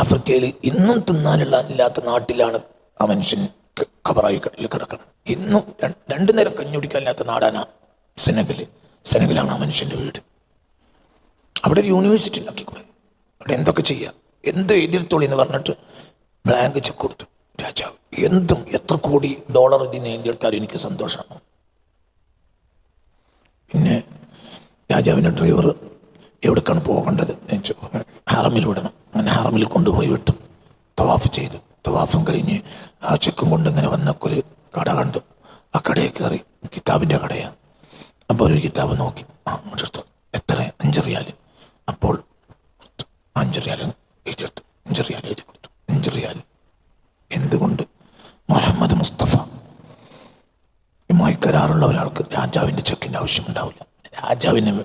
ആഫ്രിക്കയിൽ ഇന്നും തിന്നാനുള്ള ഇല്ലാത്ത നാട്ടിലാണ് ആ മനുഷ്യൻ ഖബറായി കിടക്കുന്നത് ഇന്നും രണ്ടു നേരം കഞ്ഞി കുടിക്കാനില്ലാത്ത നാടാണ് സെനഗൽ. സെനഗലാണ് ആ മനുഷ്യന്റെ വീട്. അവിടെ ഒരു യൂണിവേഴ്സിറ്റി ഉണ്ടാക്കിക്കൂടെ അവിടെ എന്തൊക്കെ ചെയ്യാം? എന്ത് എതിർത്തോളി എന്ന് പറഞ്ഞിട്ട് ബ്ലാങ്ക് ചെക്ക് കൊടുത്തു. രാജാവ് എന്തും എത്ര കോടി ഡോളർ ഇതിന് എഴുതിയെടുത്താലും എനിക്ക് സന്തോഷമാണ്. പിന്നെ രാജാവിന്റെ ഡ്രൈവർ എവിടേക്കാണ് പോകേണ്ടത്. ഹറമിൽ വിടണം. അങ്ങനെ ഹറമിൽ കൊണ്ടുപോയി വിട്ടു. തവാഫ് ചെയ്തു. തവാഫും കഴിഞ്ഞ് ആ ചെക്കും കൊണ്ട് ഇങ്ങനെ വന്നൊക്കെ ഒരു കട കണ്ടു. ആ കടയിൽ കയറി. കിതാബിന്റെ കടയാണ്. അപ്പോൾ ഒരു കിതാബ് നോക്കി. ആ എടുത്തു. എത്ര? അഞ്ച് റിയാൽ. അപ്പോൾ. അഞ്ച് റിയാൽ എഴുതിയെടുത്തു അഞ്ച് റിയാൽ എഴുതി കൊടുത്തു. അഞ്ച് റിയാൽ. എന്തുകൊണ്ട്? മുഹമ്മദ് മുസ്തഫ. യുമായി കരാറുള്ള ഒരാൾക്ക് രാജാവിന്റെ ചെക്കിന്റെ ആവശ്യമുണ്ടാവില്ല രാജാവിനെ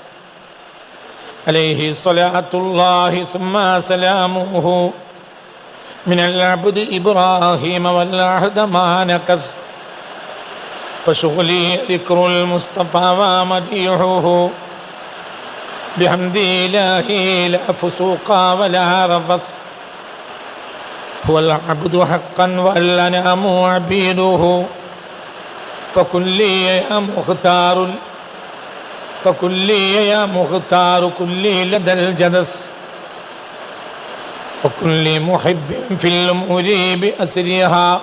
عليه صلاة الله ثم سلامه. من العبد إبراهيم والعهد ما نكث فشغلي ذكر المصطفى ومديحه. بحمد إلهي لا فسوق ولا رفث. هو العبد حقا والأنام عبيده. فكل يا مختار فكل يا مختار كل لدى الجدث وكل محب في الأمور بأسرها.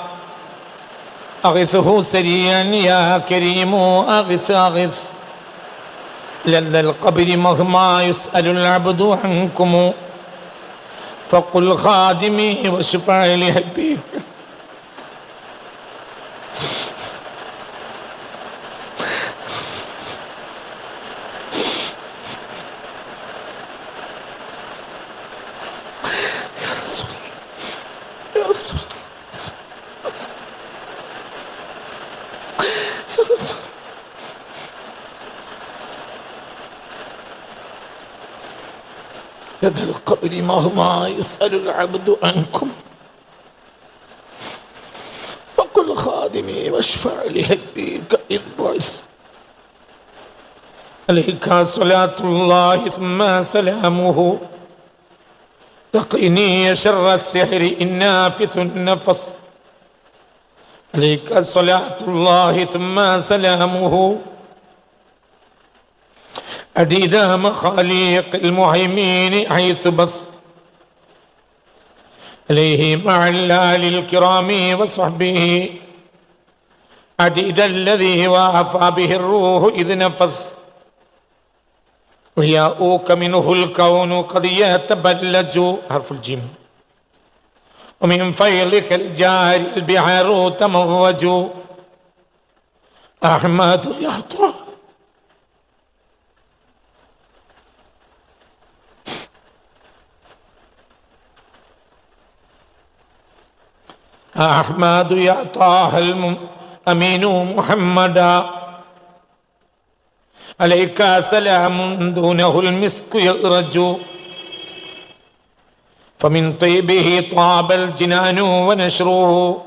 أغثه سريا يا كريم أغث أغث. لدى القبر مهما يسأل العبد عنكم. فقل خادمي واشفع لحبيك مهما يسأل العبد عنكم. فقل خادمي واشفع لهديك إذ بعث. عليك صلاة الله ثم سلامه. تقيني شر السحر إن نافث النفس عليك صلاة الله ثم سلامه. عديد مخاليق المهيمين حيث بث. عليه مع الآل الكرام وصحبه. عديد الذي وافى به الروح إذ نفث. ضياؤك منه الكون قد يتبلج. حرف الجيم. ومن فيضك الجار البحار تموج. أحمد يعطى أحمد يا طه الأمين محمدا عليك سلام دونه المسك يرج فمن طيبه طاب الجنان ونشره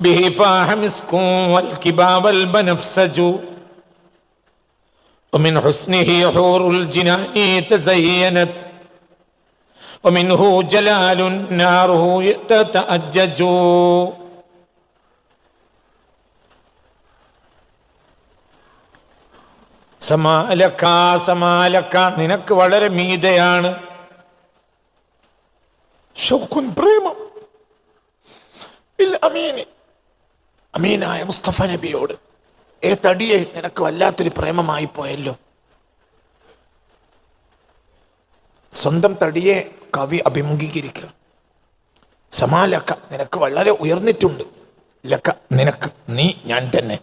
به فاح مسك والكباب البنفسج. ومن حسنه حور الجنان تزينت. ومنه جلال ناره تتأجج സമാലക്ക സമാലക്ക നിനക്ക് വളരെ മീതയാണ് ഷൗക്കുൻ പ്രേമം ഇൽ അമീനി അമീനായ മുസ്തഫ നബിയോട് ഏ തടിയെ നിനക്ക് വല്ലാത്തൊരു പ്രേമമായി പോയല്ലോ സ്വന്തം തടിയെ കവി അഭിമുഖീകരിക്കുക. സമാലക്ക നിനക്ക് വളരെ ഉയർന്നിട്ടുണ്ട്. ലക്ക നിനക്ക് നീ ഞാൻ തന്നെ.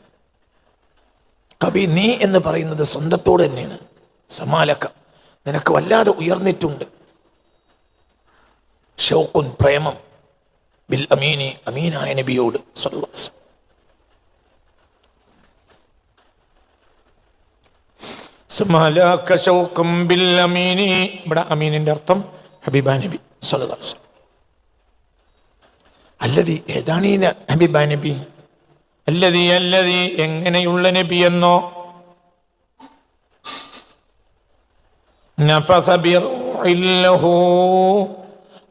കവി നീ എന്ന് പറയുന്നത് സ്വന്തത്തോട് തന്നെയാണ്. സമാലക്ക നിനക്ക് വല്ലാതെ ഉയർന്നിട്ടുണ്ട്. ഷൗക്കുൻ പ്രേമം ബിൽ അമീനി അമീനായ നബിയോട് അമീനി ഇവിടെ അമീനിന്റെ അർത്ഥം ഹബീബ നബി സല്ലല്ലാഹു അലൈഹി വസല്ലം. അല്ലതി ഏതാണ് ഈ ഹബീബ നബി? അല്ലതി അല്ലതി എങ്ങനെയുള്ള നബി എന്നോ?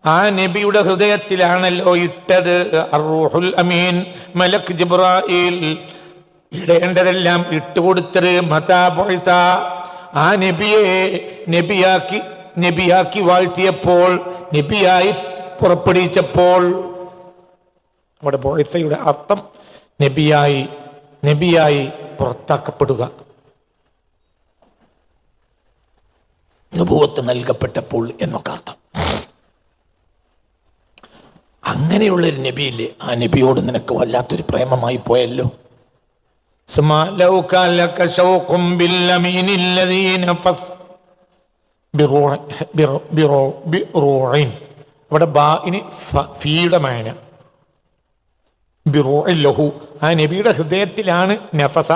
ആ നബിയുടെ ഹൃദയത്തിലാണല്ലോ ഇട്ടത്. അറൂഹുൽ അമീൻ മലക് ജിബ്രായിൽ. ഇടേണ്ടതെല്ലാം ഇട്ടുകൊടുത്തത് മതാ. ആ നബിയെ നബിയാക്കി നബിയാക്കി വാഴ്ത്തിയപ്പോൾ നബിയായി പുറപ്പെടുവിച്ചപ്പോൾ. നമ്മുടെ ബോയസയുടെ അർത്ഥം നബിയായി നബിയായി പുറത്താക്കപ്പെടുക. അനുഭവത്ത് നൽകപ്പെട്ടപ്പോൾ എന്നൊക്കെ അർത്ഥം. അങ്ങനെയുള്ളൊരു നബിയില്ലേ? ആ നബിയോട് നിനക്ക് വല്ലാത്തൊരു പ്രേമമായി പോയല്ലോ. സ്മാ ലൗ കാലക ഷൗഖും ഫസ് ഇവിടെ ബാഇന് ഫീയുടെ മാന. ലഹു. ആ നബിയുടെ ഹൃദയത്തിലാണ് നഫസ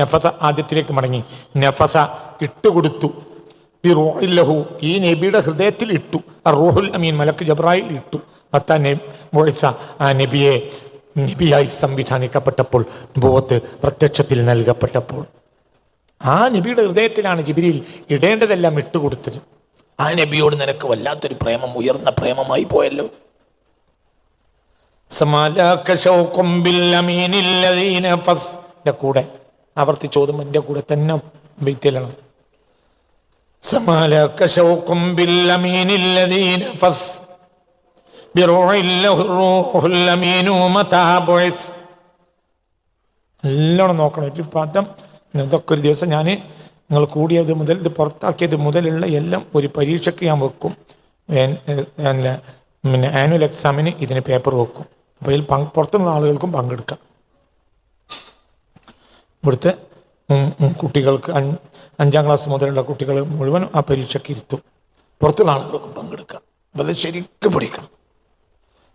നഫസ ആദ്യത്തിലേക്ക് മടങ്ങി. നഫസ ഇട്ടുകൊടുത്തു. ലഹു. ഈ നബിയുടെ ഹൃദയത്തിൽ ഇട്ടു. റൂഹുൽ അമീൻ മലക്ക് ജബ്രായിൽ ഇട്ടു. അത്ത മൊയ്സ ആ നബിയെ നബിയായി സംവിധാനിക്കപ്പെട്ടപ്പോൾ ബോത്ത് പ്രത്യക്ഷത്തിൽ നൽകപ്പെട്ടപ്പോൾ. ആ നബിയുടെ ഹൃദയത്തിലാണ് ജിബിരിയിൽ ഇടേണ്ടതെല്ലാം ഇട്ടുകൊടുത്തത്. ആ നബിയോട് നിനക്ക് വല്ലാത്തൊരു പ്രേമം ഉയർന്ന പ്രേമമായി പോയല്ലോ. കൂടെ ആവർത്തിച്ചോതും എന്റെ കൂടെ തന്നെ ബൈത്തിലാണ് ബുഇസ്. നല്ലോണം നോക്കണം ഒരു പദം ഇതൊക്കെ ഒരു ദിവസം ഞാൻ നിങ്ങൾ കൂടിയത് മുതൽ ഇത് പുറത്താക്കിയത് മുതലുള്ള എല്ലാം ഒരു പരീക്ഷയ്ക്ക് ഞാൻ വെക്കും. പിന്നെ ആനുവൽ എക്സാമിന് ഇതിന് പേപ്പർ വെക്കും. അപ്പോൾ ഇതിൽ പങ്ക് പുറത്തുനിന്ന് ആളുകൾക്കും പങ്കെടുക്കാം. ഇവിടുത്തെ കുട്ടികൾക്ക് അഞ്ചാം ക്ലാസ് മുതലുള്ള കുട്ടികൾ മുഴുവൻ ആ പരീക്ഷയ്ക്ക് ഇരുത്തും. പുറത്തുള്ള ആളുകൾക്കും പങ്കെടുക്കാം. അപ്പോൾ അത് ശരിക്കും പഠിക്കണം.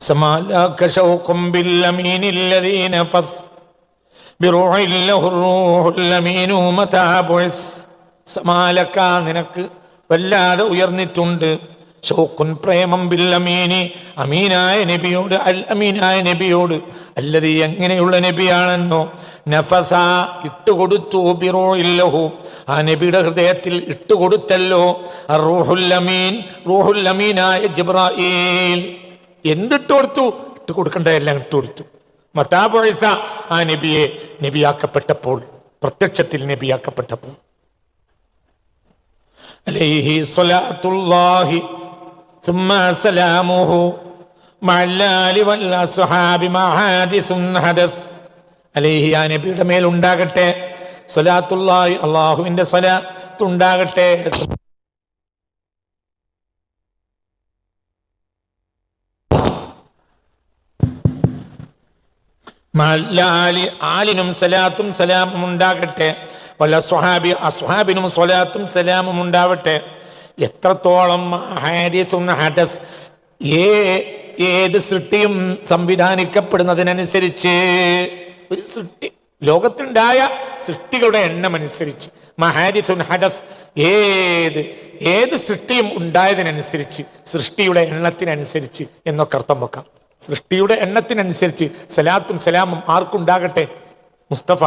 സമാലാക്ക ഷൗക്കും ഫസ് ബിറുഹ സമാലക്ക നിനക്ക് വല്ലാതെ ഉയർന്നിട്ടുണ്ട്. ഷൗക്കുൻ പ്രേമം ബില്ലമീനി. അമീനായ നബിയോട് അൽ അമീനായ നബിയോട് അല്ലത് എങ്ങനെയുള്ള നബിയാണെന്നോ. നഫസ ഇട്ടുകൊടുത്തു ബിറോ ഇല്ലഹു ആ നബിയുടെ ഹൃദയത്തിൽ ഇട്ടുകൊടുത്തല്ലോ. റൂഹുല്ലമീൻ റൂഹുല്ലമീനായ ജിബ്രായിൽ എന്തിട്ട് കൊടുത്തു ഇട്ട് എല്ലാം ഇട്ട് മത്താബോയ്സ ആ നബിയെ നബിയാക്കപ്പെട്ടപ്പോൾ പ്രത്യക്ഷത്തിൽ നബിയാക്കപ്പെട്ടപ്പോൾ അലൈഹി സ്വലാത്തുല്ലാഹി ثم سلامه مع الآل والأصحاب مع حادث حدث അലൈഹി ആ നബിയുടെ മേൽ ഉണ്ടാകട്ടെ സ്വലാത്തുല്ലാഹി അള്ളാഹുവിന്റെ ആലിനും സലാത്തും സലാമും ഉണ്ടാകട്ടെ. വല്ല സ്വഹാബി അസ്ഹാബിനും സ്വലാത്തും സലാമും ഉണ്ടാവട്ടെ. എത്രത്തോളം ഹദസ് ഏ ഏത് സൃഷ്ടിയും സംവിധാനിക്കപ്പെടുന്നതിനനുസരിച്ച് ഒരു സൃഷ്ടി ലോകത്തുണ്ടായ സൃഷ്ടികളുടെ എണ്ണം അനുസരിച്ച് മഹാരിസുൻ ഹദസ് ഏത് ഏത് സൃഷ്ടിയും ഉണ്ടായതിനനുസരിച്ച് സൃഷ്ടിയുടെ എണ്ണത്തിനനുസരിച്ച് എന്നൊക്കെ അർത്ഥം വെക്കാം. സൃഷ്ടിയുടെ എണ്ണത്തിനനുസരിച്ച് സലാത്തും സലാമും ആർക്കുണ്ടാകട്ടെ? മുസ്തഫ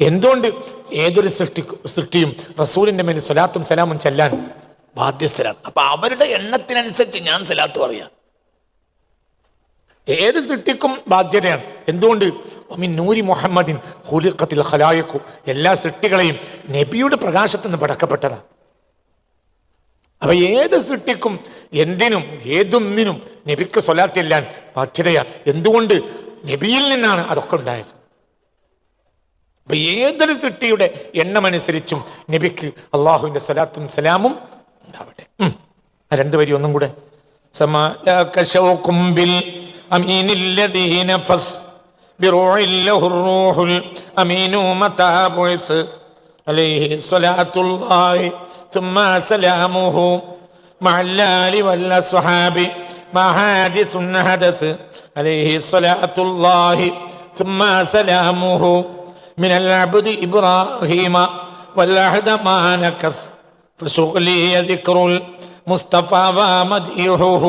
എന്തുകൊണ്ട് ഏതൊരു സൃഷ്ടി സൃഷ്ടിയും റസൂലിന്റെ മേൽ സലാത്തും സലാമും ചെല്ലാൻ ബാധ്യസ്ഥരാണ്? അപ്പൊ അവരുടെ എണ്ണത്തിനനുസരിച്ച് ഞാൻ സലാത്ത് പറയാം. ഏത് സൃഷ്ടിക്കും ബാധ്യതയാണ്. എന്തുകൊണ്ട്? ഒമിൻ നൂരി മുഹമ്മദിൻ ഹുലിഖത്തിൽ ഹലായക്കു എല്ലാ സൃഷ്ടികളെയും നബിയുടെ പ്രകാശത്തു നിന്ന് പടക്കപ്പെട്ടതാണ്. അപ്പൊ ഏത് സൃഷ്ടിക്കും എന്തിനും ഏതൊന്നിനും നബിക്ക് സ്വലാത്തില്ലാൻ ബാധ്യതയാ. എന്തുകൊണ്ട്? നബിയിൽ നിന്നാണ് അതൊക്കെ ഉണ്ടായത്. അപ്പൊ ഏതൊരു സൃഷ്ടിയുടെ എണ്ണമനുസരിച്ചും നബിക്ക് അള്ളാഹുവിന്റെ സ്വലാത്തും സലാമും ഉണ്ടാവട്ടെ. ആ രണ്ട് വരി ഒന്നും കൂടെ. سماك شوق بالأمين الذي نفس بروع له الروح الأمين متى بعث عليه صلاة الله ثم سلامه مع الآل والأصحاب ما حادث حدث عليه صلاة الله ثم سلامه من العبد إبراهيم والعهد ما نكث فشغلي ذكر المصطفى ومديحه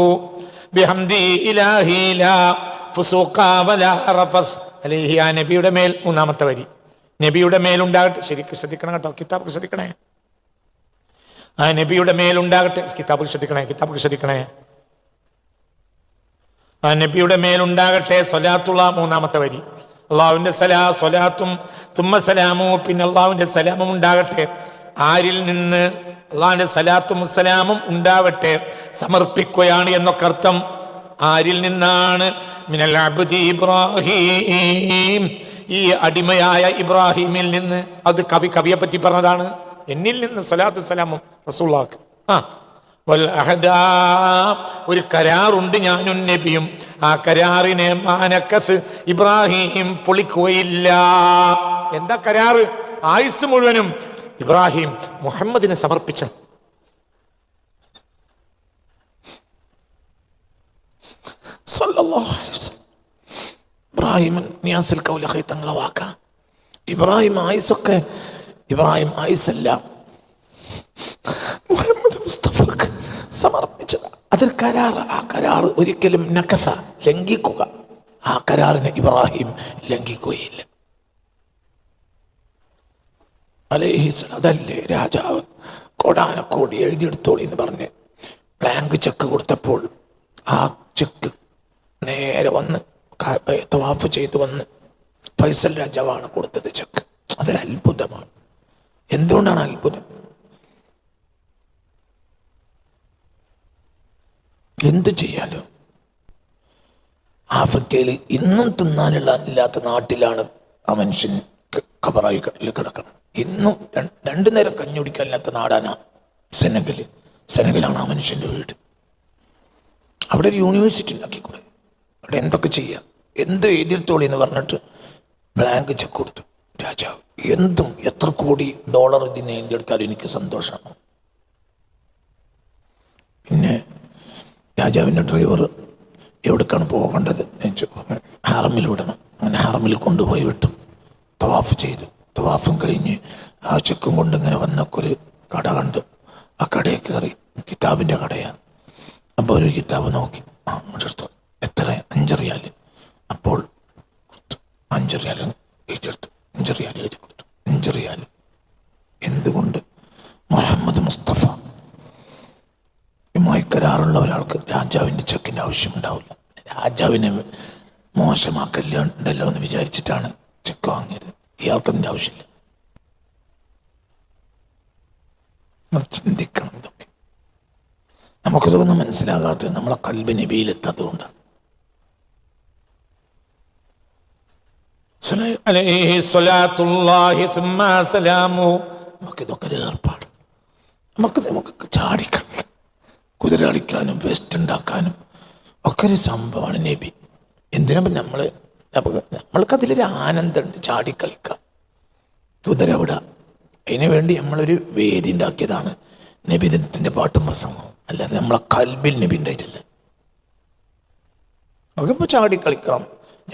بحمدي إلهي لا فسوق ولا رفث عليه ആ നബിയുടെ മേൽ മൂന്നാമത്തെ വരി നബിയുടെ മേലുണ്ടാകട്ടെ ശരിക്കും ശ്രദ്ധിക്കണം കേട്ടോ കിതാബ് ശ്രദ്ധിക്കണേ ആ നബിയുടെ മേലുണ്ടാകട്ടെ കിതാബ് ശ്രദ്ധിക്കണേ കിതാബ് ശ്രദ്ധിക്കണേ ആ നബിയുടെ മേലുണ്ടാകട്ടെ സൊലാത്തുള്ള മൂന്നാമത്തെ വരി. അള്ളാഹുവിന്റെ സലാ സൊലാത്തും തുമ്മ സലാമോ പിന്നെ അള്ളാഹുവിന്റെ സലാമും ഉണ്ടാകട്ടെ. ആരിൽ നിന്ന് അള്ളാഹിന്റെ സലാത്തും സലാമും ഉണ്ടാവട്ടെ സമർപ്പിക്കുകയാണ് എന്നൊക്കെ അർത്ഥം. ആരിൽ നിന്നാണ്? മിനൽ ഇബ്രാഹിം. ഈ അടിമയായ ഇബ്രാഹിമിൽ നിന്ന്. അത് കവി കവിയെ പറ്റി പറഞ്ഞതാണ്. എന്നിൽ നിന്ന് സലാത്തു സലാമും റസൂള്ളാക്ക് ആ ഒരു കരാറുണ്ട് ഞാനും നബിയും. ആ കരാറിനെ മാനക്കസ് ഇബ്രാഹിം പൊളിക്കുകയില്ല. എന്താ കരാറ്? ആയുസ് മുഴുവനും ഇബ്രാഹിം മുഹമ്മദിനെ സമർപ്പിച്ച. ഇബ്രാഹിം നിയാസിൽ കൗലഹൈ തങ്ങളെ ഇബ്രാഹിം ആയുസൊക്കെ ഇബ്രാഹിം ആയുസല്ല മുഹമ്മദ് മുസ്തഫക്ക് സമർപ്പിച്ചത്. അതൊരു കരാർ ആ കരാർ ഒരിക്കലും നക്കസ ലംഘിക്കുക. ആ കരാറിനെ ഇബ്രാഹിം ലംഘിക്കുകയില്ല. അലേഹിസ് അതല്ലേ രാജാവ്? കൊടാനക്കോടി എഴുതിയെടുത്തോളി എന്ന് പറഞ്ഞ് ബ്ലാങ്ക് ചെക്ക് കൊടുത്തപ്പോൾ ആ ചെക്ക് നേരെ വന്ന് തവാഫ് ചെയ്തു വന്ന് ഫൈസൽ രാജാവാണ് കൊടുത്തത് ചെക്ക് അതൊരു അത്ഭുതമാണ് എന്തുകൊണ്ടാണ് അത്ഭുതം? എന്തു ചെയ്യാലോ? ആഫ്രിക്കയിൽ ഇന്നും തിന്നാനുള്ള ഇല്ലാത്ത നാട്ടിലാണ് ആ മനുഷ്യൻ കബറായി കിടക്കണം ഇന്നും രണ്ടു നേരം കഞ്ഞി കുടിക്കാനില്ലാത്ത നാടാണ് സെനഗൽ. സെനഗലാണ് ആ മനുഷ്യന്റെ വീട്. അവിടെ ഒരു യൂണിവേഴ്സിറ്റി ഉണ്ടാക്കിക്കൂടെ? അവിടെ എന്തൊക്കെ ചെയ്യാം? എന്ത് എഴുതിർത്തോളി എന്ന് പറഞ്ഞിട്ട് ബ്ലാങ്ക് ചെക്ക് കൊടുത്തു. രാജാവ് എന്തും എത്ര കോടി ഡോളർ ഇതിനെ എഴുതിയെടുത്താലും എനിക്ക് സന്തോഷമാണ്. പിന്നെ രാജാവിന്റെ ഡ്രൈവർ എവിടേക്കാണ് പോകേണ്ടത്. ഹറമിൽ വിടണം. അങ്ങനെ ഹറമിൽ കൊണ്ടുപോയി വിട്ടു. തവാഫ് ചെയ്തു. തവാഫും കഴിഞ്ഞ് ആ ചെക്കും കൊണ്ട് ഇങ്ങനെ വന്നൊക്കെ ഒരു കട കണ്ടു. ആ കടയിൽ കയറി. കിതാബിന്റെ കടയാണ്. അപ്പോൾ ഒരു കിതാബ് നോക്കി. ആ എടുത്തു. എത്ര? അഞ്ചറിയാൽ അപ്പോൾ അഞ്ചറിയാൽ എഴുതിയെടുത്തു. അഞ്ചറിയാൽ എഴുതി കൊടുത്തു. അഞ്ചറിയാൽ എന്തുകൊണ്ട്? മുഹമ്മദ് മുസ്തഫ യുമായി കരാറുള്ള ഒരാൾക്ക് രാജാവിന്റെ ചെക്കിന്റെ ആവശ്യമുണ്ടാവില്ല. രാജാവിനെ മോശമാക്കല്ലോ എന്ന് വിചാരിച്ചിട്ടാണ് ചെക്ക് വാങ്ങിയത്. ഇയാൾക്കതിന്റെ ആവശ്യമില്ല. നമ്മൾ ചിന്തിക്കണം ഇതൊക്കെ. നമുക്കിതൊന്നും മനസ്സിലാകാത്തത് നമ്മളെ കൽബ് നബിയിലെത്താത്തതുകൊണ്ടാണ് നമുക്കിതൊക്കെ ഒരു ഏർപ്പാട്. നമുക്ക് നമുക്ക് ചാടിക്കളിക്കാം കുതിര കളിക്കാനും വെസ്റ്റ് ഉണ്ടാക്കാനും ഒക്കെ ഒരു സംഭവമാണ് നബി. എന്തിനാ നമ്മൾ നമ്മൾക്ക് അതിലൊരു ആനന്ദമുണ്ട് ചാടിക്കളിക്കാം കുതിര വിടുക അതിനു വേണ്ടി നമ്മളൊരു വേദി ഉണ്ടാക്കിയതാണ് നബിദിനത്തിന്റെ പാട്ടും പ്രസംഗവും. അല്ലാതെ നമ്മളെ കൽബിൽ നബി ഉണ്ടായിട്ടില്ല. നമുക്കിപ്പോൾ ചാടിക്കളിക്കണം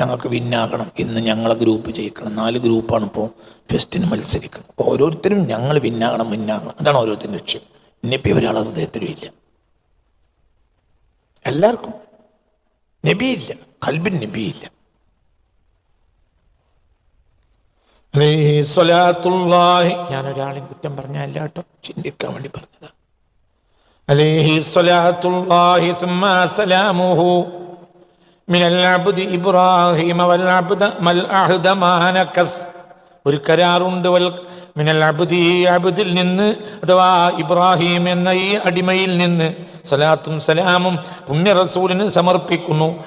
ഞങ്ങൾക്ക് വിന്നാകണം ഇന്ന് ഞങ്ങളെ ഗ്രൂപ്പ് ജയിക്കണം നാല് ഗ്രൂപ്പാണ് ഇപ്പോൾ ഫെസ്റ്റിന് മത്സരിക്കണം ഓരോരുത്തരും ഞങ്ങൾ വിന്നാകണം വിന്നാകണം. അതാണ് ഓരോരുത്തരുടെ ലക്ഷ്യം. നബി ഒരാളെ ഹൃദയത്തിലും ഇല്ല. എല്ലാവർക്കും നബിയില്ല കൽബിൻ നബിയില്ല അലൈഹി സ്വലാത്തുല്ലാഹി ഞാൻ ഒരാളെയും കുറ്റം പറഞ്ഞല്ല കേട്ടോ ചിന്തിക്കാൻ വേണ്ടി പറഞ്ഞതാ عليه صلاة الله ثم سلامه من العبد إبراهيم والعبد ما العهد ما نكث ഒരു കരാറുണ്ട് വൽ മിനൽ അബുദി അബുദിൽ നിന്ന് അഥവാ ഇബ്രാഹിം എന്ന ഈ അടിമയിൽ നിന്ന് സലാത്തും സലാമും പുണ്യ റസൂലിന് സമർപ്പിക്കുന്നു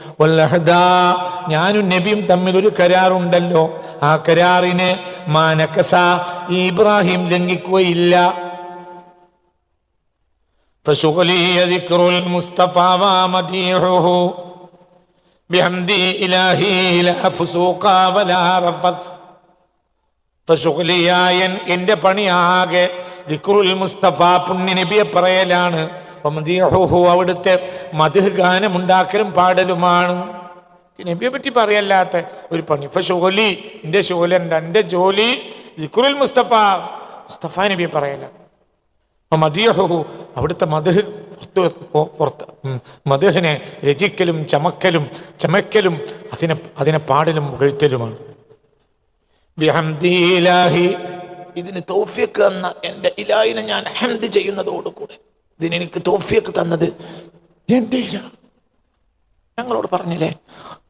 ഞാനും നബിയും തമ്മിൽ ഒരു കരാറുണ്ടല്ലോ. ആ കരാറിനെ മാനക്കസ ഈ ഇബ്രാഹിം ലംഘിക്കുകയില്ല. ബിഹംദി ഇലാഹി ലാ ഫുസൂഖ റഫസ്. എന്റെ പണിയാകെ. ദിക്റുൽ മുസ്തഫ പുണ്യ നബിയെ പറയലാണ്. അവിടുത്തെ മധു ഗാനമുണ്ടാക്കലും പാടലുമാണ് നബിയെ പറ്റി പറയല്ലാത്ത ഒരു പണി. ഇപ്പൊ ജോലി എന്റെ ജോലി എന്റെ എന്റെ ജോലി ദിക്റുൽ മുസ്തഫ. മുസ്തഫ നബിയെ പറയല. മതിയഹു അവിടുത്തെ മധു പുറത്ത് പുറത്ത് മധുഹിനെ രചിക്കലും ചമക്കലും ചമക്കലും അതിനെ അതിനെ പാടലും പുകഴ്ത്തലുമാണ്. ഇതിന് തോഫിയക്ക് തന്ന എന്റെ ഇലായിനെ ഞാൻ ഹംദ് ചെയ്യുന്നതോടുകൂടെ ഇതിനെനിക്ക് തോഫിയക്ക് തന്നത് എന്റെ ഇല ഞങ്ങളോട് പറഞ്ഞില്ലേ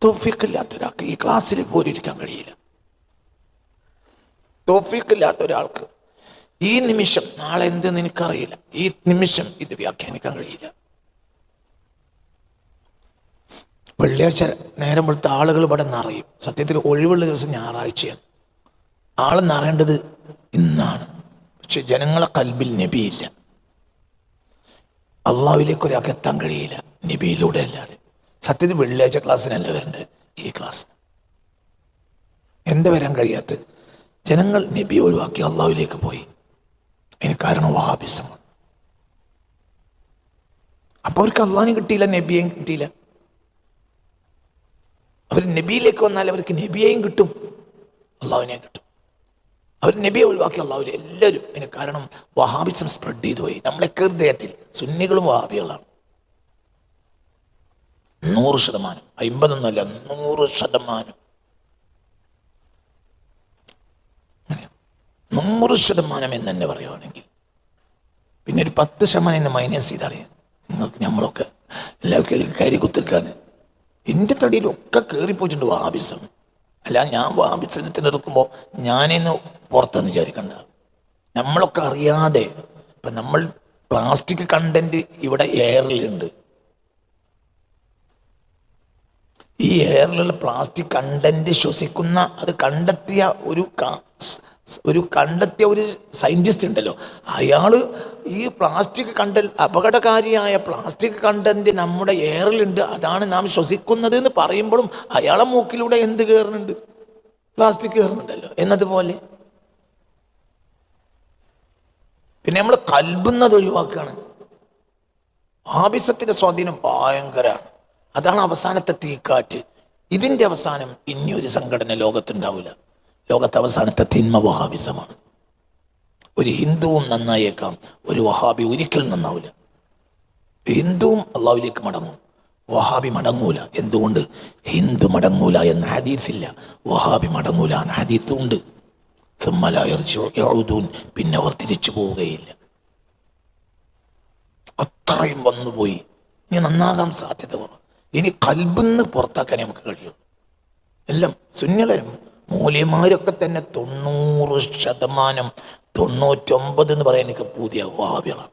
തോഫിയക്കില്ലാത്ത ഒരാൾക്ക് ഈ ക്ലാസ്സിൽ പോലും ഇരിക്കാൻ കഴിയില്ല. തോഫിയക്കില്ലാത്ത ഒരാൾക്ക് ഈ നിമിഷം നാളെ എന്തെന്ന് എനിക്കറിയില്ല. ഈ നിമിഷം ഇത് വ്യാഖ്യാനിക്കാൻ കഴിയില്ല. വെള്ളിയാഴ്ച നേരം വെളുത്ത ആളുകൾ ഇവിടെ നിറയും സത്യത്തിൽ ഒഴിവുള്ള ദിവസം ഞായറാഴ്ചയാണ്. ആൾ അറിയേണ്ടത് ഇന്നാണ്. പക്ഷെ ജനങ്ങളെ കൽബിൽ നബിയില്ല. അള്ളാവിലേക്ക് ഒരാൾക്ക് എത്താൻ കഴിയില്ല. നബിയിലൂടെ അല്ലാതെ സത്യത്തിൽ വെള്ളിയാഴ്ച ക്ലാസ്സിനല്ല വരേണ്ടത്? ഈ ക്ലാസ്. എന്താ വരാൻ കഴിയാത്ത ജനങ്ങൾ നബി ഒഴിവാക്കി അള്ളാവിലേക്ക് പോയി. അതിന് കാരണം വഹാബിസമാണ് അപ്പൊ അവർക്ക് അള്ളാഹിനെ കിട്ടിയില്ല നബിയെയും കിട്ടിയില്ല. അവർ നബിയിലേക്ക് വന്നാൽ അവർക്ക് നബിയെയും കിട്ടും. അള്ളാഹുവിനെയും കിട്ടും. അവർ നബിയെ ഒഴിവാക്കി അള്ളാഹുവിനെ എല്ലാവരും. അതിന് കാരണം വഹാബിസം സ്പ്രെഡ് ചെയ്തു പോയി. നമ്മളെ ഹൃദയത്തിൽ സുന്നികളും വഹാബികളാണ്. നൂറ് ശതമാനം. അമ്പതൊന്നുമല്ല നൂറ് ശതമാനം. നൂറ് ശതമാനം എന്ന് തന്നെ പറയുവാണെങ്കിൽ പിന്നെ ഒരു പത്ത് ശതമാനം എന്ന് മൈനസ് ചെയ്താൽ നിങ്ങൾക്ക് നമ്മളൊക്കെ എല്ലാവർക്കും കരി കുത്തിരിക്കാൻ എന്റെ തടിയിലൊക്കെ കയറിപ്പോയിട്ടുണ്ട് വാബിസം അല്ല ഞാൻ വാബിസനെ തിരഞ്ഞെടുക്കുമ്പോൾ ഞാനിന്ന് പുറത്തെന്ന് വിചാരിക്കണ്ട. നമ്മളൊക്കെ അറിയാതെ ഇപ്പം നമ്മൾ പ്ലാസ്റ്റിക് കണ്ടന്റ് ഇവിടെ എയറിലുണ്ട് ഈ എയറിലുള്ള പ്ലാസ്റ്റിക് കണ്ടന്റ് ശ്വസിക്കുന്ന അത് കണ്ടെത്തിയ ഒരു ഒരു കണ്ടെത്തിയ ഒരു സയന്റിസ്റ്റ് ഉണ്ടല്ലോ. അയാൾ ഈ പ്ലാസ്റ്റിക് കണ്ടൽ അപകടകാരിയായ പ്ലാസ്റ്റിക് കണ്ടന്റ് നമ്മുടെ എയറിലുണ്ട്. അതാണ് നാം ശ്വസിക്കുന്നത് എന്ന് പറയുമ്പോഴും അയാളെ മൂക്കിലൂടെ എന്ത് കയറുന്നുണ്ട്? പ്ലാസ്റ്റിക് കയറുന്നുണ്ടല്ലോ. എന്നതുപോലെ. പിന്നെ നമ്മൾ കൽബുന്നത് ഒഴിവാക്കുകയാണ്. ആഭിസത്തിന്റെ സ്വാധീനം ഭയങ്കരമാണ് അതാണ് അവസാനത്തെ തീക്കാറ്റ്. ഇതിന്റെ അവസാനം ഇനിയൊരു സംഘടന ലോകത്തുണ്ടാവില്ല. ലോകത്തെ അവസാനത്തെ തിന്മ വഹാബിസമാണ്. ഒരു ഹിന്ദുവും നന്നായേക്കാം ഒരു വഹാബി ഒരിക്കലും നന്നാവില്ല ഹിന്ദുവും അള്ളാഹുവിലേക്ക് മടങ്ങും വഹാബി മടങ്ങൂല. എന്തുകൊണ്ട്? ഹിന്ദു മടങ്ങൂല എന്ന ഹദീസില്ല. വഹാബി മടങ്ങൂല എന്ന ഹദീസുണ്ട് ും. പിന്നെ അവർ തിരിച്ചു പോവുകയില്ല. അത്രയും വന്നുപോയി. ഇനി നന്നാകാൻ സാധ്യത കുറവ്. ഇനി കൽബിന്ന് പുറത്താക്കാനേ നമുക്ക് കഴിയുള്ളൂ. എല്ലാം സുന്യളരും മൂല്യമാരൊക്കെ തന്നെ തൊണ്ണൂറ് ശതമാനം തൊണ്ണൂറ്റൊമ്പത് എന്ന് പറയാൻ എനിക്ക് പുതിയ വാവ്യാണ്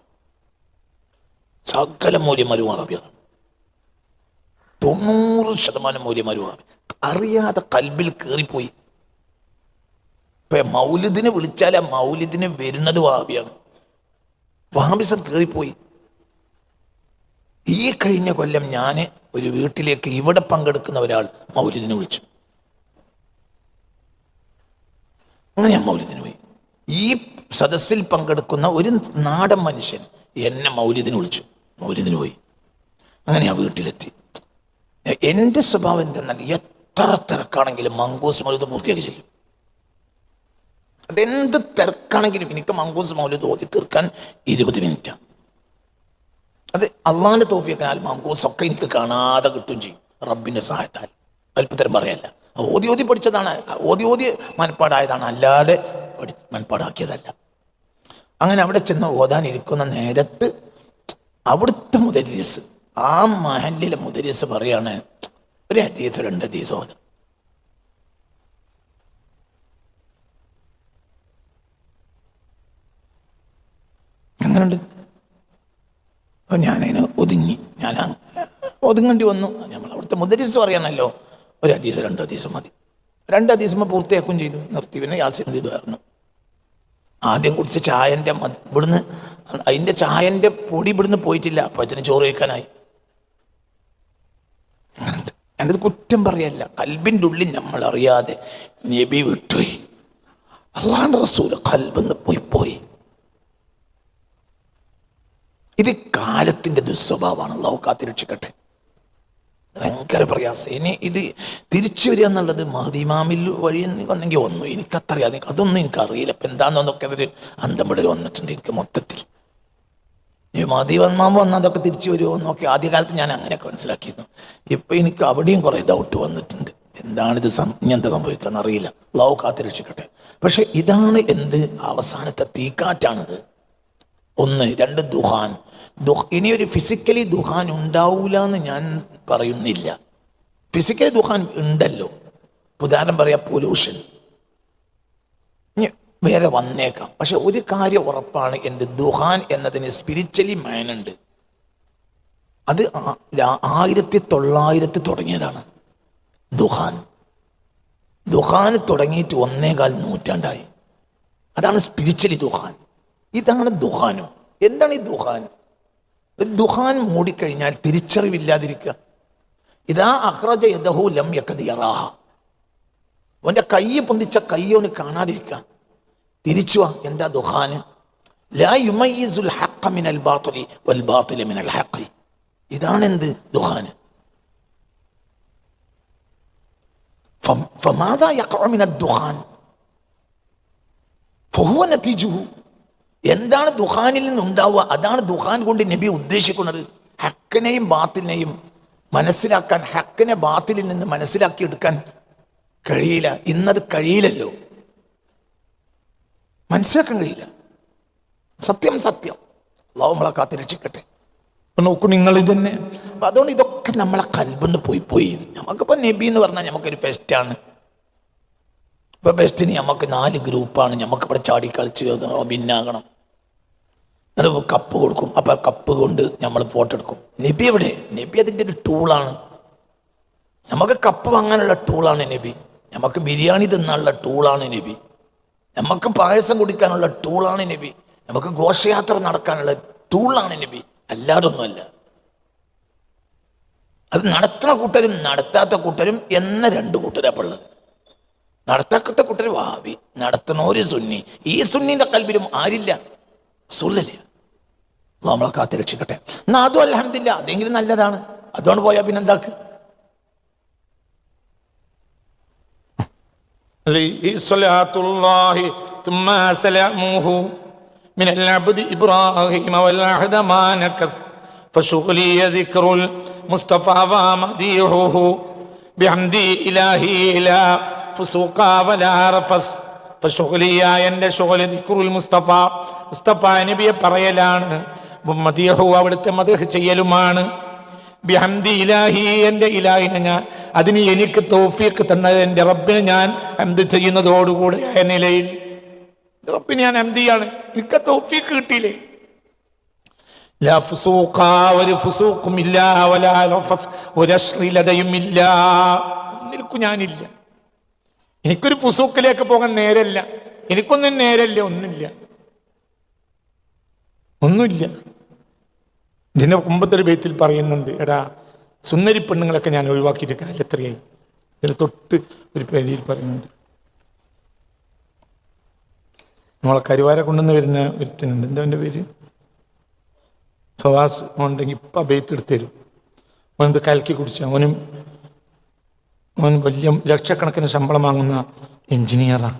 സകല മൂല്യമാരും വാവ്യാണ് തൊണ്ണൂറ് ശതമാനം മൂല്യമാരും അറിയാതെ കൽബിൽ കയറിപ്പോയി ഇപ്പൊ മൗലിദിനെ വിളിച്ചാൽ ആ മൗലിദിന് വരുന്നത് വാബിയാണ് വാബിസം കയറിപ്പോയി ഈ കഴിഞ്ഞ കൊല്ലം ഞാൻ ഒരു വീട്ടിലേക്ക് ഇവിടെ പങ്കെടുക്കുന്ന ഒരാൾ മൗലിദിനെ വിളിച്ചു. അങ്ങനെ ഞാൻ മൗലിദിന് പോയി. ഈ സദസ്സിൽ പങ്കെടുക്കുന്ന ഒരു നാടൻ മനുഷ്യൻ എന്നെ മൗലിദിന് വിളിച്ചു. മൗലിദിന് പോയി. അങ്ങനെ ഞാൻ വീട്ടിലെത്തി. എന്റെ സ്വഭാവം എന്തെന്നാൽ എത്ര തിരക്കാണെങ്കിലും മങ്കൂസ് മൗലിദ് പൂർത്തിയാക്കി ചെല്ലും. അതെന്ത് തിരക്കാണെങ്കിലും എനിക്ക് മങ്കൂസ് മൗലിദ് ഓതി തീർക്കാൻ ഇരുപത് മിനിറ്റാണ് അത് അള്ളാന്റെ തോഫിയാക്കാൻ മങ്കൂസ് ഒക്കെ എനിക്ക് കാണാതെ കിട്ടും ചെയ്യും. റബ്ബിന്റെ സഹായത്താൽ. അല്പത്തരം പറയല്ല ഓതി ഓതി പഠിച്ചതാണ്. ഓതി ഓതി മനപ്പാടായതാണ്. അല്ലാതെ പഠി മനപ്പാടാക്കിയതല്ല. അങ്ങനെ അവിടെ ചെന്ന് ഓതാൻ ഇരിക്കുന്ന നേരത്ത് അവിടുത്തെ മുദരീസ് ആ മഹലിലെ മുദരീസ് പറയാണ് ഒരു അതീസ് രണ്ട് അതീസ് ഓത. അങ്ങനെയുണ്ട് അപ്പോൾ ഞാനതിന് ഒതുങ്ങി. ഞാൻ ഒതുങ്ങേണ്ടി വന്നു. നമ്മൾ അവിടുത്തെ മുദരിസ് പറയാനല്ലോ ഒരു അതീസം രണ്ട് അതീസം മതി. രണ്ട് അതീസം പൂർത്തിയാക്കുകയും ചെയ്തു. നിർത്തി. പിന്നെ യാസിൻ ചെയ്തായിരുന്നു ആദ്യം കുടിച്ച ചായന്റെ മതി ഇവിടുന്ന് അതിന്റെ ചായന്റെ പൊടി ഇവിടുന്ന് പോയിട്ടില്ല. അപ്പോഴത്തേന് ചോറ് വയ്ക്കാനായി എന്റെ കുറ്റം പറയല്ല. കൽബിന്റെ ഉള്ളിൽ നമ്മൾ അറിയാതെ നബി വിട്ടുപോയി. അള്ളാഹ് റസൂൽ കൽബെന്ന് പോയി പോയി. ഇത് കാലത്തിന്റെ ദുസ്വഭാവമാണ്. അള്ളാഹു കാത്തിരക്ഷിക്കട്ടെ. ഭയങ്കര പ്രയാസം. ഇനി ഇത് തിരിച്ചു വരിക എന്നുള്ളത് മഹദിമാമിൽ വഴി വന്നെങ്കിൽ വന്നു. എനിക്കത്രയാ. എനിക്ക് അതൊന്നും എനിക്കറിയില്ല. ഇപ്പം എന്താണെന്നൊക്കെ അതൊരു അന്തമിടൽ വന്നിട്ടുണ്ട് എനിക്ക് മൊത്തത്തിൽ. മതി വന്നാൽ വന്നാൽ അതൊക്കെ തിരിച്ചു വരുമോ എന്നൊക്കെ ആദ്യകാലത്ത് ഞാൻ അങ്ങനെയൊക്കെ മനസ്സിലാക്കിയിരുന്നു. ഇപ്പം എനിക്ക് അവിടെയും കുറേ ഡൗട്ട് വന്നിട്ടുണ്ട്. എന്താണിത് സം സംഭവിക്കാന്ന് അറിയില്ല. ലവ് കാത്തിരക്ഷിക്കട്ടെ. പക്ഷെ ഇതാണ് എന്ത്? അവസാനത്തെ തീക്കാറ്റാണിത്. ഒന്ന് രണ്ട് ദുഹാൻ. ദുഹ് ഇനി ഒരു ഫിസിക്കലി ദുഹാൻ ഉണ്ടാവൂല എന്ന് ഞാൻ പറയുന്നില്ല. ഫിസിക്കലി ദുഹാൻ ഉണ്ടല്ലോ. ഉദാഹരണം പറയാം പൊല്യൂഷൻ വേറെ വന്നേക്കാം. പക്ഷെ ഒരു കാര്യം ഉറപ്പാണ് എന്റെ ദുഹാൻ എന്നതിന് സ്പിരിച്വലി മൈനുണ്ട് അത് ആയിരത്തി തൊള്ളായിരത്തി തുടങ്ങിയതാണ്. ദുഹാൻ. ദുഹാൻ തുടങ്ങിയിട്ട് ഒന്നേകാൽ നൂറ്റാണ്ടായി. അതാണ് സ്പിരിച്വലി ദുഹാൻ. ഇതാണ് ദുഹാനം. എന്താണ് ഈ ദുഹാൻ? ദുഹാൻ മൂടിക്കഴിഞ്ഞാൽ തിരിച്ചറിവില്ലാതിരിക്കുക. ഇതാ അഹ്റജ യദഹു ലം യക്കതിയറാഹ അവന്റെ കൈ പൊന്തിച്ച കയ്യോന് കാണാതിരിക്കുക. തിരിച്ചു എന്താ ദുഹാന് ലാ യുമൈസുൽ മിനൽ ബാത്തുലി വൽ ബാത്തുലി മിനൽ ഹഖി. ഇതാണ് എന്ത് ദുഹാന് ഫമാദ യഖഉ മിനൽ ദുഹാൻ. ഫഹുവ നതീജുഹു. എന്താണ് ദുഹാനിൽ നിന്നുണ്ടാവുക? അതാണ് ദുഹാൻ കൊണ്ട് നബി ഉദ്ദേശിക്കുന്നത്. ഹക്കിനെയും ബാത്തിലിനെയും മനസ്സിലാക്കാൻ ഹക്കിനെ ബാത്തിലിൽ നിന്ന് മനസ്സിലാക്കിയെടുക്കാൻ കഴിയില്ല. ഇന്നത് കഴിയില്ലല്ലോ. മനസ്സിലാക്കാൻ കഴിയില്ല. സത്യം സത്യം. അള്ളാഹു നമ്മളെ കാത്ത് രക്ഷിക്കട്ടെ. നോക്കൂ നിങ്ങൾ തന്നെ അപ്പൊ അതുകൊണ്ട് ഇതൊക്കെ നമ്മളെ കൽബിന്ന് പോയി പോയി. നമുക്കിപ്പോ നബി എന്ന് പറഞ്ഞാൽ നമുക്കൊരു ഫെസ്റ്റാണ് ഇപ്പൊ ബെസ്റ്റിന് നമുക്ക് നാല് ഗ്രൂപ്പാണ് നമുക്ക് ഇവിടെ ചാടി കളിച്ച് ഭിന്നാകണം എന്നിട്ട് കപ്പ് കൊടുക്കും. അപ്പൊ ആ കപ്പ് കൊണ്ട് നമ്മൾ ഫോട്ടോ എടുക്കും. നബി എവിടെ? നബി അതിന്റെ ഒരു ടൂളാണ് നമുക്ക് കപ്പ് വാങ്ങാനുള്ള ടൂളാണ് നബി. നമുക്ക് ബിരിയാണി തിന്നാനുള്ള ടൂളാണ് നബി. നമുക്ക് പായസം കുടിക്കാനുള്ള ടൂളാണ് നബി. നമുക്ക് ഘോഷയാത്ര നടക്കാനുള്ള ടൂളാണ് നബി. അല്ലാതൊന്നുമല്ല. അത് നടത്തുന്ന കൂട്ടരും നടത്താത്ത കൂട്ടരും എന്ന രണ്ട് കൂട്ടരാപ്പുള്ളത് നടത്താക്കത്തെ കൂട്ടർ വാവി. നടത്തുന്നവര് സുന്നി. ഈ സുന്നിന്റെ കൽബിലും ആരില്ല. സുല്ലല്ല നമ്മളെ കാത്ത് രക്ഷിക്കട്ടെ എന്നാ അതും അലഹമില്ല അതെങ്കിലും നല്ലതാണ് അതുകൊണ്ട് പോയാൽ പിന്നെന്താക്ക് عليه صلاة الله ثم سلامه من العبد إبراهيم والعهد ما نكث فشغلي ذكر المصطفى ومديحه بحمدي إلهي لا فسوق ولا رفث فشغلي എൻ്റെ ഷുഗൽ ദിക്റുൽ മുസ്തഫ മുസ്തഫ നബിയെ പറയലാണ് അവിടുത്തെ മദഹ് ചെയ്യലുമാണ്. ബിഹംദി ഇലാഹി എന്റെ ഇലാഹിനെ ഞാൻ അതിന് എനിക്ക് തൗഫീഖ് തന്നത് എന്റെ റബ്ബിനെ ഞാൻ ഹംദ് ചെയ്യുന്നതോടുകൂടെ ആ നിലയിൽ. റബ്ബിന് ഞാൻ ഹംദിയാണ് എനിക്ക് തൗഫീഖ് കിട്ടിയില്ലേ? ഒരു ഇല്ല ഒന്നിൽക്കും ഞാനില്ല. എനിക്കൊരു ഫുസൂക്കിലേക്ക് പോകാൻ നേരല്ല. എനിക്കൊന്നും നേരല്ല ഒന്നുമില്ല. ഒന്നുമില്ല. ഇതിന്റെ മുമ്പത്തൊരു ബേത്തിൽ പറയുന്നുണ്ട് എടാ സുന്ദരി പെണ്ണുങ്ങളൊക്കെ ഞാൻ ഒഴിവാക്കിയിട്ട് കാലത്രയായി ഇതിൽ തൊട്ട് ഒരു പേരിൽ പറയുന്നുണ്ട്. നമ്മളെ കരുവാര കൊണ്ടുവന്ന് വരുന്ന ഒരുത്തനുണ്ട്. എന്താ എന്റെ പേര്? ഫവാസ്. ഉണ്ടെങ്കിൽ ഇപ്പം ബേത്ത് തരും. അവനത് കലക്കി കുടിച്ച അവനും അവൻ വലിയ ലക്ഷക്കണക്കിന് ശമ്പളം വാങ്ങുന്ന എഞ്ചിനീയറാണ്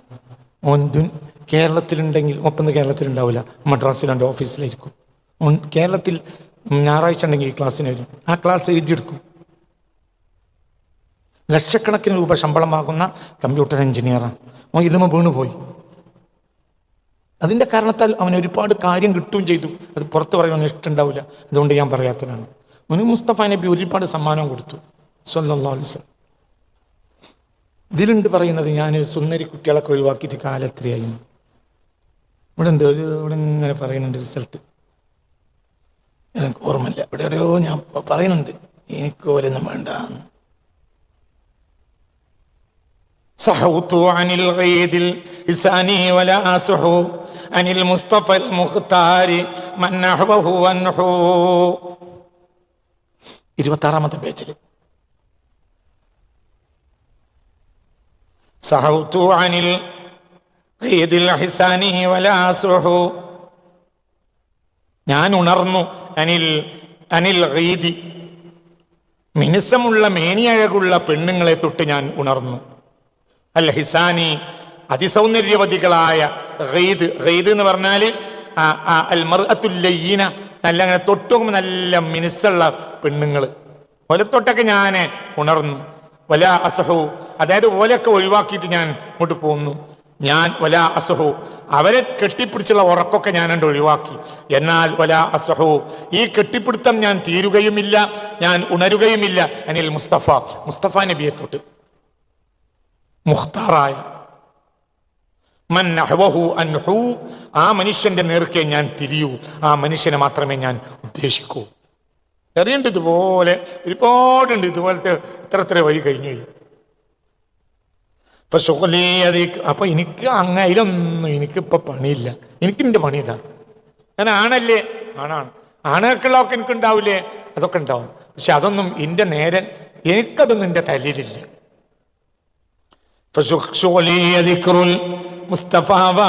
ഓൻ ദുൻ കേരളത്തിലുണ്ടെങ്കിൽ ഒപ്പം കേരളത്തിലുണ്ടാവില്ല. മദ്രാസിലുണ്ട് ഓഫീസിലായിരിക്കും. ഓൻ കേരളത്തിൽ ഞായറാഴ്ച ഉണ്ടെങ്കിൽ ഈ ക്ലാസ്സിന് വരും. ആ ക്ലാസ് എഴുതിയെടുക്കും. ലക്ഷക്കണക്കിന് രൂപ ശമ്പളമാകുന്ന കമ്പ്യൂട്ടർ എഞ്ചിനീയറാണ് അവൻ ഇതുമ്പോൾ വീണുപോയി. അതിന്റെ കാരണത്താൽ അവൻ ഒരുപാട് കാര്യം കിട്ടുകയും ചെയ്തു. അത് പുറത്ത് പറയാൻ ഇഷ്ടമുണ്ടാവില്ല. അതുകൊണ്ട് ഞാൻ പറയാത്തതാണ്. മുനു മുസ്തഫ നബി ഒരുപാട് സമ്മാനം കൊടുത്തു. സല്ലല്ലാഹു അലൈഹി വസല്ലം. ഇതിലുണ്ട് പറയുന്നത് ഞാൻ സുന്ദരി കുട്ടികളൊക്കെ ഒഴിവാക്കിയിട്ട് കാലത്രയായി ഇവിടെ ഉണ്ട് ഒരു ഇവിടെ ഇങ്ങനെ പറയുന്നുണ്ട് ഒരു സ്ഥലത്ത്. എനിക്ക് ഓർമ്മയില്ല ഇവിടെ എവിടെയോ ഞാൻ പ- പറയുന്നുണ്ട് എനിക്ക് പോലൊന്നും വേണ്ട سحوت عن الغيد لساني ولا أسحو عن المصطفى المختار من نحوه وانحو ഇരുപത്താറാമത്തെ പേജിൽ سحوت عن الغيد الحسان ولا أسحو ഞാൻ ഉണർന്നു അനിൽ അനിൽ റീതി. മിനുസമുള്ള മേനിയഴകുള്ള പെണ്ണുങ്ങളെ തൊട്ട് ഞാൻ ഉണർന്നു. അൽ ഹിസാനി അതിസൗന്ദര്യവതികളായ റീദ് റീദ് എന്ന് പറഞ്ഞാൽ അൽ മർഅത്തുല്ലയ്യീന നല്ല അങ്ങനെ തൊട്ടും നല്ല മിനുസുള്ള പെണ്ണുങ്ങൾ ഒലത്തൊട്ടൊക്കെ ഞാൻ ഉണർന്നു. വല അസഹു അതായത് ഓലൊക്കെ ഒഴിവാക്കിയിട്ട് ഞാൻ ഇങ്ങോട്ട് പോന്നു. ഞാൻ വല അസഹു അവരെ കെട്ടിപ്പിടിച്ചുള്ള ഉറക്കൊക്കെ ഞാൻ കണ്ട് ഒഴിവാക്കി. എന്നാൽ വല അസഹു ഈ കെട്ടിപ്പിടുത്തം ഞാൻ തീരുകയുമില്ല ഞാൻ ഉണരുകയുമില്ല. അനിൽ മുസ്തഫ മുസ്തഫ നബിയെ തൊട്ട്. മുഖ്താറായ ആ മനുഷ്യന്റെ നേർക്കെ ഞാൻ തിരിയൂ ആ മനുഷ്യനെ മാത്രമേ ഞാൻ ഉദ്ദേശിക്കൂ. അറിയണ്ട് ഇതുപോലെ ഒരുപാടുണ്ട് ഇതുപോലത്തെ ഇത്ര ഇത്ര വഴി കഴിഞ്ഞു. ഇപ്പൊ സുഖലേ അത് അപ്പൊ എനിക്ക് അങ്ങ അതിലൊന്നും എനിക്കിപ്പോ പണിയില്ല. എനിക്ക് എന്റെ പണി ഇതാ ഞാൻ ആണല്ലേ? ആണാണ്. ആണുകൾക്കുള്ളതൊക്കെ എനിക്ക് ഉണ്ടാവില്ലേ അതൊക്കെ ഉണ്ടാവും. പക്ഷെ അതൊന്നും എന്റെ നേരം എനിക്കതൊന്നും എന്റെ തലയിലില്ല. മുസ്തഫാവ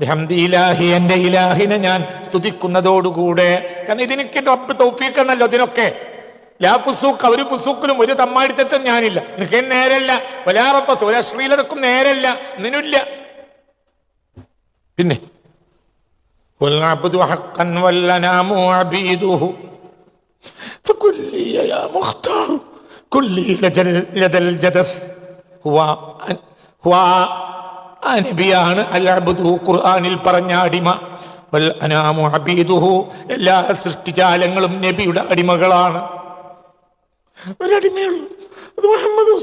ബിഹംദി ഇലാഹി എന്റെ ഇലാഹിനെ ഞാൻ സ്തുതിക്കുന്നതോടുകൂടെ. കാരണം ഇതിനൊക്കെ തോഫിക്കണല്ലോ തൗഫീഖാണല്ലോ ഇതിനൊക്കെ. ലാ ഫുസൂഖ് ഒരു പുസൂക്കിലും ഒരു തമ്മാടിത്തത്തും ഞാനില്ല. എനിക്ക് നേരല്ല. വലാ ഒരു അശ്ലീലതക്കും നേരല്ല. നിന്നില്ല പിന്നെ ഹുവ ആ നബിയാണ് അല്ലബുദു ഖുർആാനിൽ പറഞ്ഞ അടിമ. വൽ അനാമു അബീദുഹു. എല്ലാ സൃഷ്ടിജാലങ്ങളും നബിയുടെ അടിമകളാണ്. ഒരടിമയുള്ളൂ. മുഹമ്മദ്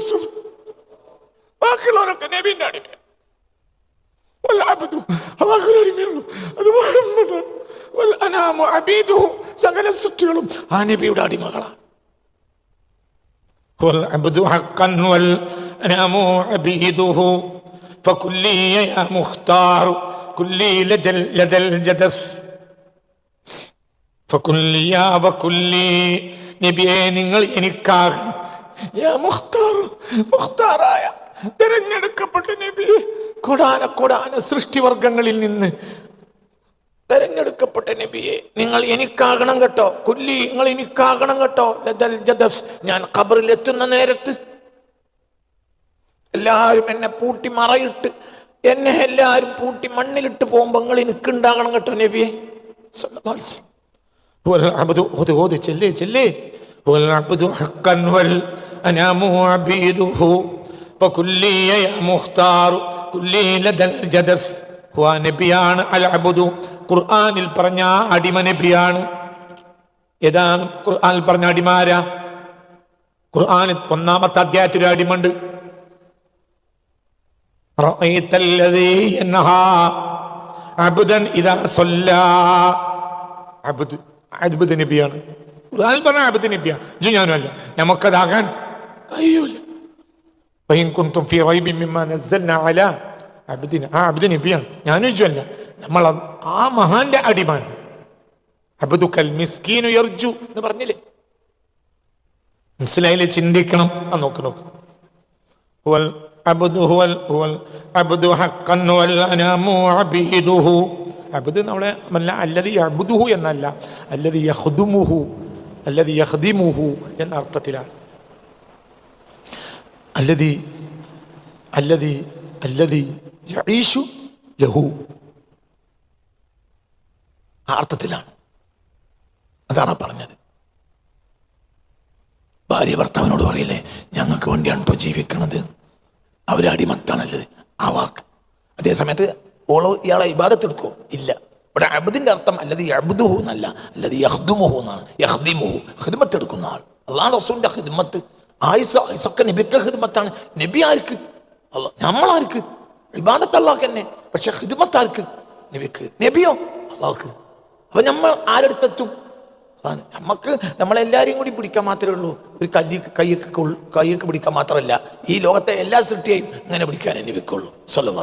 ബാക്കിയുള്ളവരൊക്കെ നബിന്റെ അടിമ മുഹമ്മദ്. വൽ സൃഷ്ടികളും ആ നബിയുടെ അടിമകളാണ്. വൽ അബ്ദു ഹഖൻ വൽ നിങ്ങൾ എനിക്കാകെ. മുഖ്താറായ തെരഞ്ഞെടുക്കപ്പെട്ട നബി കൊടാന കൊടാന സൃഷ്ടിവർഗങ്ങളിൽ നിന്ന് തെരഞ്ഞെടുക്കപ്പെട്ട നബിയെ നിങ്ങൾ എനിക്കാകണം കേട്ടോ. കുല്ലി നിങ്ങൾ എനിക്കാകണം കേട്ടോ. ലതൽ ജദസ് ഞാൻ ഖബറിൽ എത്തുന്ന നേരത്ത് എല്ലാവരും എന്നെ പൂട്ടി മറയിട്ട് എന്നെ എല്ലാവരും പൂട്ടി മണ്ണിലിട്ട് പോകുമ്പോൾ നിങ്ങൾ എനിക്കുണ്ടാകണം കേട്ടോ നബിയെ. ഓത് ചെല്ലേ ചെല്ലേ. നബിയാണ് അൽ അബുദു. ഖുർആാനിൽ പറഞ്ഞ അടിമ നബിയാണ്. ഏതാണ് ഖുർആാനിൽ പറഞ്ഞ അടിമാരാ ഖുർആാനിൽ ഒന്നാമത്തെ അധ്യായത്തിൽ അടിമുണ്ട് رأيت الذي ينهى عبدا إذا صلى അബുദ് അദ്ബുദ് നബിയാണ് ഖുർആനിൽ പറഞ്ഞ അബുദ് നബിയാണ് ഇത് ഞാനുമല്ല നമുക്കതാകാൻ കഴിയൂല وإن كنتم في ريب مما نزلنا على عبدنا ആ അബ്ദ് നബിയാണ് ഞാനും ചോദിച്ചല്ല നമ്മൾ അത് ആ മഹാന്റെ അടിമാണ് അബ്ദുക്കൽ മിസ്കീനു യർജു എന്ന് പറഞ്ഞില്ലേ മനസ്സിലായില്ലേ ചിന്തിക്കണം ആ നോക്ക് നോക്ക് അബുദു ഹുവൽ ഹുവൽ അബുദു അനാമു അബീദുഹു. അബുദ് നമ്മളെ അല്ല അല്ലതി അബുദുഹു എന്നല്ല അല്ലതി യഹ്ദുമുഹു അല്ലതി യഹ്ദിമുഹു എന്ന അർത്ഥത്തിലാണ്. അല്ലതി അല്ലതി അല്ലതി യഈഷു ലഹു. ആ അർത്ഥത്തിലാണ്. അതാണ് പറഞ്ഞത്. ഭാര്യ ഭർത്താവിനോട് പറയില്ലേ ഞങ്ങൾക്ക് വേണ്ടിയാണ് ഇപ്പോൾ ജീവിക്കണത് അവരെ അടിമത്താണല്ലത് ആ വാക്ക്. അതേസമയത്ത് ഓളോ ഇയാളെ ഇബാദത്തെടുക്കോ ഇല്ല. ഇവിടെ അബദിന്റെ അർത്ഥം അല്ലത് അബുദുഹു എന്നല്ല. അല്ലത് യഹ്ദുമുഹു എന്നാണ്. യഹ്ദിമുഹു ഹിദ്മത്ത് എടുക്കുന്ന ആൾ. അള്ളാഹ് റസൂലിന്റെ ഹിദ്മത്ത് ആയിസ ആയിസൊക്കെ നബിക്ക് ഹിദ്മത്താണ് നബി ആർക്ക്? അല്ല നമ്മളാർക്ക്. ഇബാദത്ത് അള്ളാഹ് തന്നെ. പക്ഷെ ഹിദ്മത്ത് ആർക്ക്? നബിക്ക്. നബിയോ? അള്ളാഹ്ക്ക്. അപ്പൊ നമ്മൾ ആരെടുത്തെത്തും? അതാണ് നമുക്ക് നമ്മളെല്ലാവരെയും കൂടി പിടിക്കാൻ മാത്രമേ ഉള്ളൂ. ഒരു കല്ലി കയ്യൊക്കെ കയ്യൊക്കെ പിടിക്കാൻ മാത്രമല്ല. ഈ ലോകത്തെ എല്ലാ സൃഷ്ടിയെയും ഇങ്ങനെ പിടിക്കാൻ എന്നെ വെക്കുള്ളൂ സ്വല്ലം